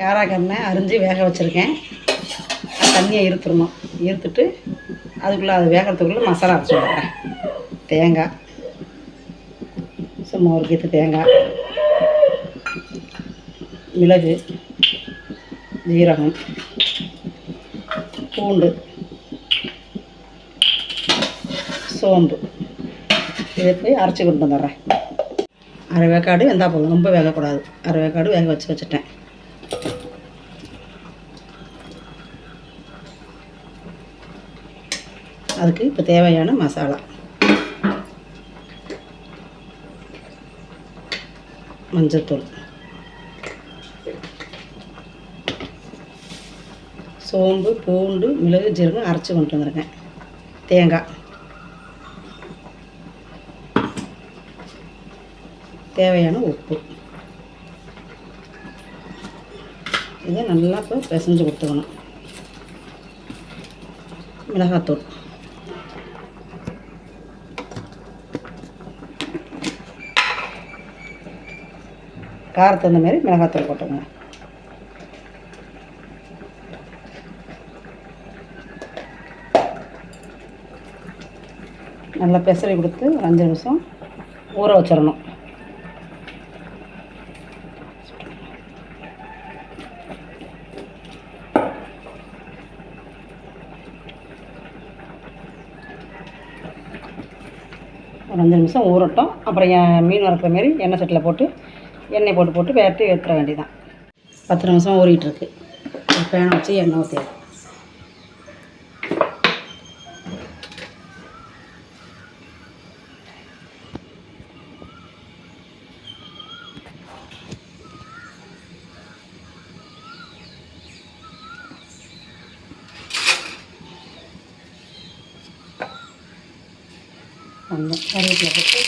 காராக்கண்ணை அரிஞ்சு வேக வச்சுருக்கேன். தண்ணியை இருத்துடணும் இருத்துட்டு அதுக்குள்ளே அது வேகிறதுக்குள்ளே மசாலா அரைச்சி விடுறேன் தேங்காய். சும்மா ஒரு கீத்து தேங்காய். மிளகு. ஜீரகம். பூண்டு. சோம்பு. இதை போய் அரைச்சி கொண்டு வந்துடுறேன். அரை வேக்காடு வெந்தால் போதும். ரொம்ப வேகக்கூடாது. அரை வேக்காடு வேக வச்சு வச்சுட்டேன். அதுக்கு இப்போ தேவையான மசாலா. மஞ்சத்தூள் சோம்பு பூண்டு மிளகு ஜீரகம் அரைச்சி கொண்டு வந்துருங்க. தேங்காய். தேவையான உப்பு. இதை நல்லா இப்போ பிசைஞ்சு கொடுத்துக்கணும். மிளகாத்தூள். காரத்துக்கு தகுந்த மாதிரி மிளகாத்தூள் போட்டுக்கோங்க. நல்லா பெசரி கொடுத்து ஒரு அஞ்சு நிமிஷம் ஊற வச்சிடணும். ஒரு அஞ்சு நிமிஷம் ஊறட்டும். அப்புறம் என் மீன் வறுக்கிற மாரி எண்ணெய் சட்டில் போட்டு எண்ணெய் போட்டு போட்டு வேட்டி எடுத்துட வேண்டியதான் பத்து நிமிஷம் ஊறிட்டு ஒரு பேனை வச்சு எண்ணெய் ஊற்றி கொஞ்சம் கருவேப்பிலை போட்டு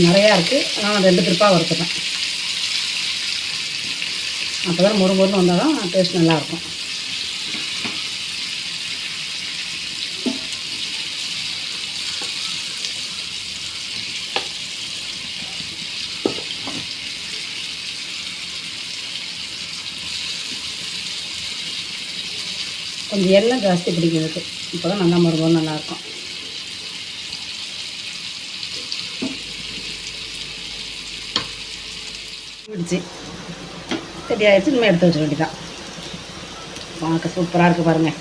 நிறையா இருக்குது ஆனால் ரெண்டு திருப்பாக வறுத்துட்டேன் அப்போ தான் மொறு மொறுன்னு வந்தால் தான் டேஸ்ட் நல்லாயிருக்கும் கொஞ்சம் எல்லாம் ஜாஸ்தி பிடிக்கும் இதுக்கு இப்போ தான் நல்லா மொறு நல்லாயிருக்கும் பிடிச்சி ரெடி ஆகிடுச்சு இனிமேல் எடுத்து வச்ச வேண்டியதான் பார்க்க சூப்பராக இருக்குது பாருங்கள்